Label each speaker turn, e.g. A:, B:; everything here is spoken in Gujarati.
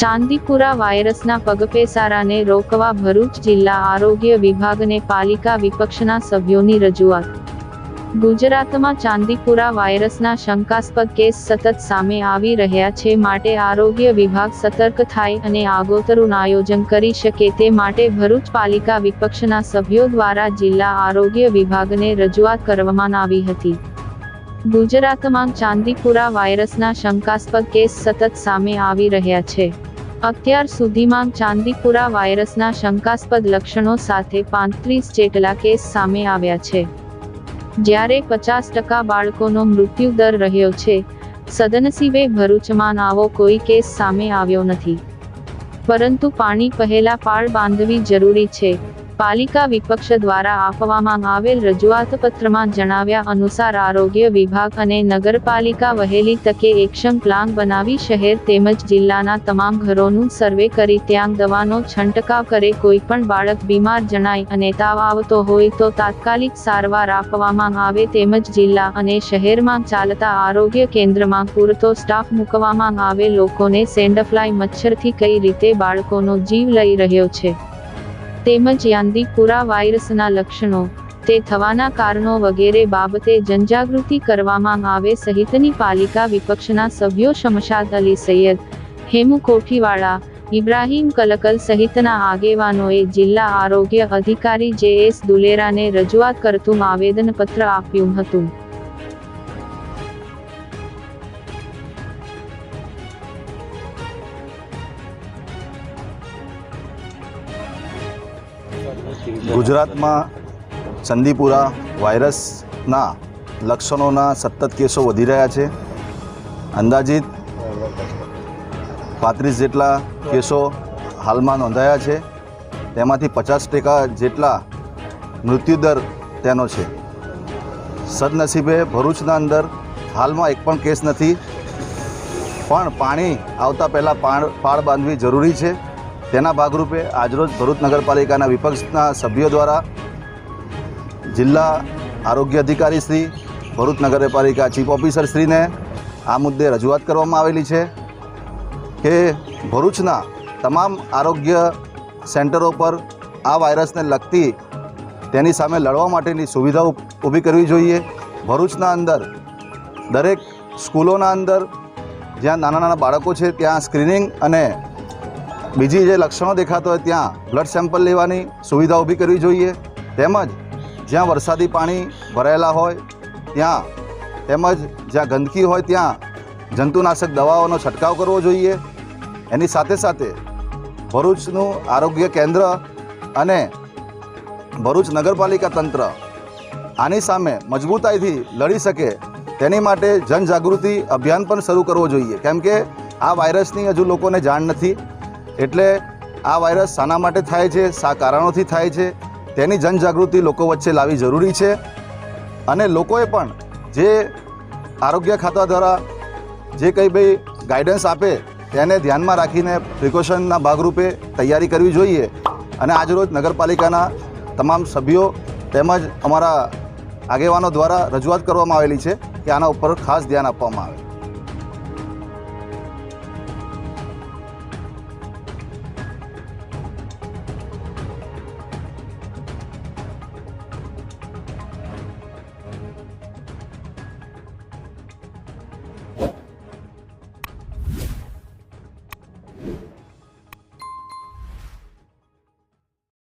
A: ચાંદીપુરા વાયરસના પગપેસારાને રોકવા ભરૂચ જિલ્લા આરોગ્ય વિભાગને પાલિકા વિપક્ષના સભ્યોની રજૂઆત. ગુજરાતમાં ચાંદીપુરા વાયરસના શંકાસ્પદ કેસ સતત સામે આવી રહ્યા છે માટે આરોગ્ય વિભાગ સતર્ક થાય અને આગોતરું આયોજન કરી શકે તે માટે ભરૂચ પાલિકા વિપક્ષના સભ્યો દ્વારા જિલ્લા આરોગ્ય વિભાગને રજૂઆત કરવામાં આવી હતી. ગુજરાતમાં ચાંદીપુરા વાયરસના શંકાસ્પદ કેસ સતત સામે આવી રહ્યા છે. અત્યાર સુધીમાં ચાંદીપુરા વાયરસના શંકાસ્પદ લક્ષણો સાથે પાંત્રીસ જેટલા કેસ સામે આવ્યા છે. જ્યારે પચાસ ટકા બાળકોનો મૃત્યુ દર રહ્યો છે, સદનસીબે ભરૂચમાં આવો કોઈ કેસ સામે આવ્યો નથી. પરંતુ પાણી પહેલા પાળ બાંધવી જરૂરી છે પાલિકા વિપક્ષ દ્વારા આપવામાં આવેલ રજૂઆત પત્રમાં જણાવ્યા અનુસાર આરોગ્ય વિભાગ અને નગરપાલિકા વહેલી તકે એક્શન પ્લાન બનાવી શહેર તેમજ જિલ્લાના તમામ ઘરોનું સર્વે કરી ત્યાં દવાનો છંટકાવ કરે કોઈ પણ બાળક બીમાર જણાય અને તાવ આવતો હોય તો તાત્કાલિક સારવાર આપવામાં આવે તેમજ જિલ્લા અને શહેરમાં ચાલતા આરોગ્ય કેન્દ્રમાં પૂરતો સ્ટાફ મૂકવામાં આવે લોકોને સેન્ડફ્લાય મચ્છરથી કઈ રીતે બાળકોનો જીવ લઈ રહ્યો છે. તેમજ યાંદીપુરા વાયરસના લક્ષણો, તે થવાના કારણો વગેરે બાબતે જનજાગૃતિ કરવામાં આવે સહિતની પાલિકા વિપક્ષના સભ્યો શમશાદ અલી સૈયદ, હેમુ કોઠીવાળા, ઇબ્રાહીમ કલકલ સહિતના આગેવાનોએ જિલ્લા આરોગ્ય અધિકારી જે એસ દુલેરાને રજૂઆત કરતું આવેદનપત્ર આપ્યું હતું.
B: ગુજરાતમાં ચંદીપુરા વાયરસના લક્ષણોના સતત કેસો વધી રહ્યા છે. અંદાજિત પાંત્રીસ જેટલા કેસો હાલમાં નોંધાયા છે. તેમાંથી પચાસ ટકા જેટલા મૃત્યુદર તેનો છે. સદનસીબે ભરૂચના અંદર હાલમાં એક પણ કેસ નથી. પણ પાણી આવતા પહેલાં પાળ બાંધવી જરૂરી છે. તેના ભાગરૂપે આજરોજ ભરૂચ નગરપાલિકાના વિપક્ષના સભ્યો દ્વારા જિલ્લા આરોગ્ય અધિકારી શ્રી, ભરૂચ નગરપાલિકા ચીફ ઓફિસર શ્રીને આ મુદ્દે રજૂઆત કરવામાં આવેલી છે કે ભરૂચના તમામ આરોગ્ય સેન્ટરો પર આ વાયરસને લગતી તેની સામે લડવા માટેની સુવિધાઓ ઊભી કરવી જોઈએ. ભરૂચના અંદર દરેક સ્કૂલોના અંદર જ્યાં નાના નાના બાળકો છે, ત્યાં સ્ક્રીનિંગ અને બીજી જે લક્ષણો દેખાતા હોય ત્યાં બ્લડ સેમ્પલ લેવાની સુવિધા ઊભી કરવી જોઈએ. તેમજ જ્યાં વરસાદી પાણી ભરાયેલા હોય ત્યાં તેમજ જ્યાં ગંદકી હોય ત્યાં જંતુનાશક દવાઓનો છંટકાવ કરવો જોઈએ. એની સાથે સાથે ભરૂચનું આરોગ્ય કેન્દ્ર અને ભરૂચ નગરપાલિકા તંત્ર આની સામે મજબૂતાઈથી લડી શકે તેની માટે જનજાગૃતિ અભિયાન પણ શરૂ કરવો જોઈએ. કેમ કે આ વાયરસની હજુ લોકોને જાણ નથી. એટલે આ વાયરસ શાના માટે થાય છે, શા કારણોથી થાય છે, તેની જનજાગૃતિ લોકો વચ્ચે લાવવી જરૂરી છે. અને લોકોએ પણ જે આરોગ્ય ખાતા દ્વારા જે કંઈ ભાઈ ગાઈડન્સ આપે, તેને ધ્યાનમાં રાખીને પ્રિકોશનના ભાગરૂપે તૈયારી કરવી જોઈએ. અને આજરોજ નગરપાલિકાના તમામ સભ્યો તેમજ અમારા આગેવાનો દ્વારા રજૂઆત કરવામાં આવેલી છે કે આના ઉપર ખાસ ધ્યાન આપવામાં આવે.